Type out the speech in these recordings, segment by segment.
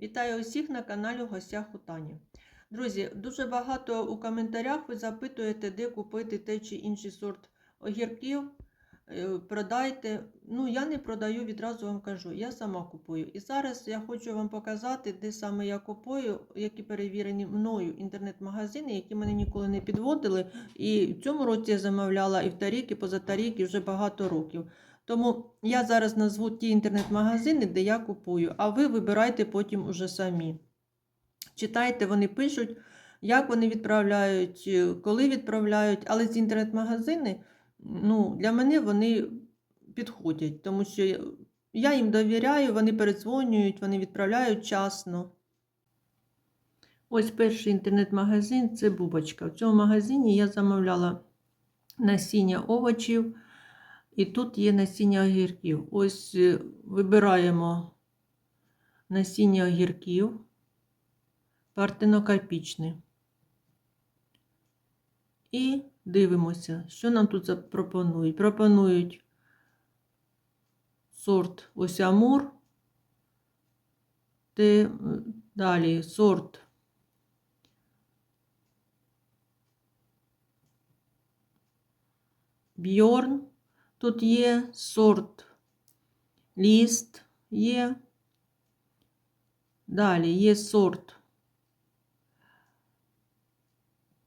Вітаю усіх на каналі в гостях у Тані. Друзі, дуже багато у коментарях ви запитуєте, де купити той чи інший сорт огірків. Е, Продайте. Ну, я не продаю, відразу вам кажу, я сама купую. І зараз я хочу вам показати, де саме я купую, які перевірені мною інтернет-магазини, які мене ніколи не підводили. І в цьому році я замовляла і в тарік, і позатарік, і вже багато років. Тому я зараз назву ті інтернет-магазини, де я купую, а ви вибирайте потім уже самі. Читайте, вони пишуть, як вони відправляють, е, коли відправляють, але ці інтернет-магазини, ну, для мене вони підходять, тому що я- їм довіряю, вони передзвонюють, вони відправляють часно. Ось перший інтернет-магазин це Бубочка. В цьому магазині я замовляла насіння овочів. І тут є насіння огірків. Ось е, вибираємо насіння огірків, партенокарпічне. І дивимося, що нам тут запропонують. Пропонують сорт ось Амур, далі сорт Бьорн. Тут є сорт ліст є. Далі є сорт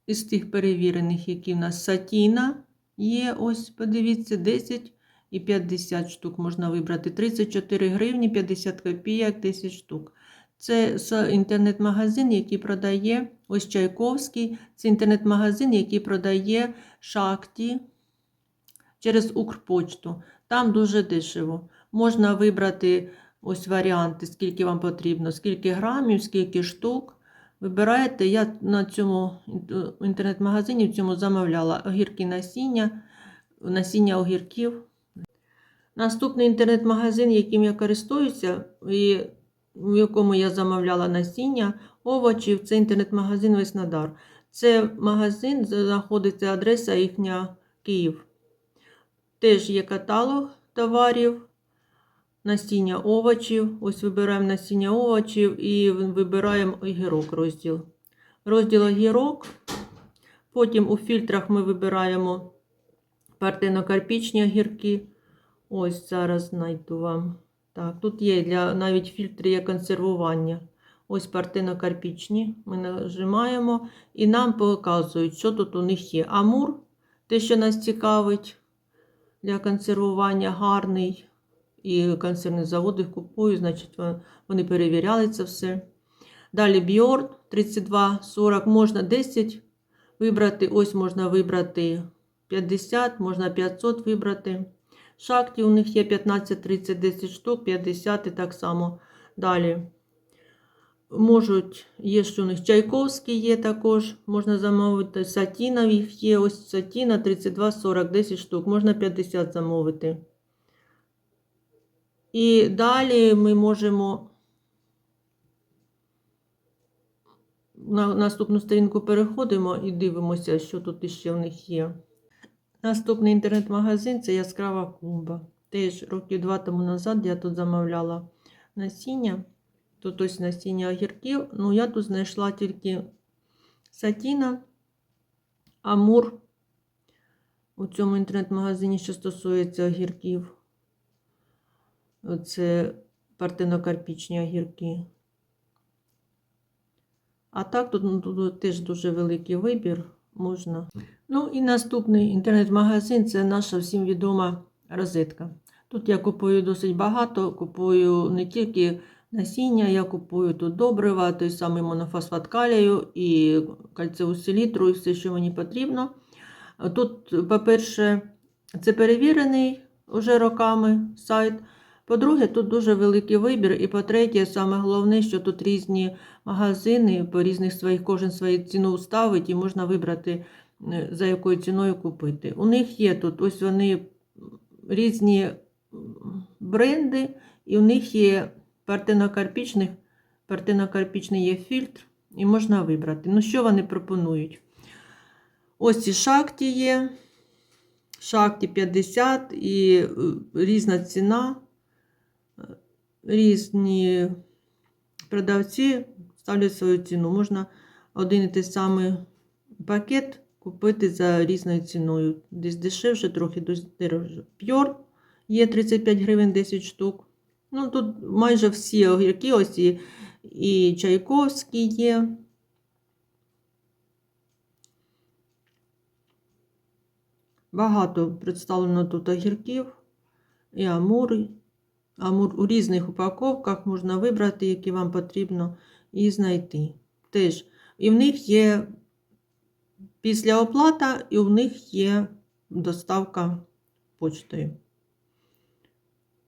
із тих перевірених, які в нас сатіна є. Ось, подивіться, 10 і 50 штук можна вибрати. 34 гривні, 50 копійок, 10 штук. Це інтернет-магазин, який продає ось Чайковський. Це інтернет-магазин, який продає шахті через Укрпочту. Там дуже дешево. Можна вибрати ось варіанти, скільки вам потрібно, скільки грамів, скільки штук. Вибираєте, я на цьому інтернет-магазині в цьому замовляла огірки насіння, насіння огірків. Наступний інтернет-магазин, яким я користуюся, і в якому я замовляла насіння овочів, це інтернет-магазин Веснодар. Це магазин, знаходиться адреса їхня Київ. Теж є каталог товарів, насіння овочів. Ось вибираємо насіння овочів і вибираємо огірок розділ. Розділ огірок. Потім у фільтрах ми вибираємо партенокарпічні огірки. Ось зараз знайду вам. Так, тут є для навіть фільтри є консервування. Ось партенокарпічні. Ми нажимаємо і нам показують, що тут у них є. Амур, те, що нас цікавить для консервування гарний. І консервні заводи їх купують, значить, вони перевіряли це все. Далі Бьорн 32,40, можна 10 вибрати. Ось можна вибрати 50, можна 500 вибрати. Шахті у них є 15, 30, 10 штук, 50 і так само. Далі. Можуть, є що у них Чайковський є також, можна замовити. Сатіна їх є. Ось Сатіна 32, 40, 10 штук, можна 50 замовити. І далі ми можемо на наступну сторінку переходимо і дивимося, що тут іще в них є. Наступний інтернет-магазин це яскрава клумба. Теж років два тому назад я тут замовляла насіння. Тут ось насіння огірків. Ну, я тут знайшла тільки сатіна, амур у цьому інтернет-магазині, що стосується огірків. Це партенокарпічні огірки. А так тут, ну, тут теж дуже великий вибір можна. Ну і наступний інтернет-магазин це наша всім відома розетка. Тут я купую досить багато, купую не тільки насіння, я купую тут добрива, той самий монофосфат калію і кальцеву селітру, і все, що мені потрібно. Тут, по-перше, це перевірений уже роками сайт. По-друге, тут дуже великий вибір. І по-третє, саме головне, що тут різні магазини по різних своїх, кожен свою ціну ставить, і можна вибрати, е, за якою ціною купити. У них є тут ось вони різні бренди, і у них є партенокарпічних, партенокарпічний є фільтр, і можна вибрати. Ну, що вони пропонують? Ось ці шахті є. Шахті 50 і е, різна ціна, різні продавці ставлять свою ціну. Можна один і той самий пакет купити за різною ціною. Десь дешевше, трохи дешевше. Пьор є 35 гривень 10 штук. Ну, тут майже всі огірки, ось і, і Чайковські є. Багато представлено тут огірків і амури. Амур у різних упаковках можна вибрати, які вам потрібно, і знайти. Теж. І в них є після оплата, і в них є доставка почтою.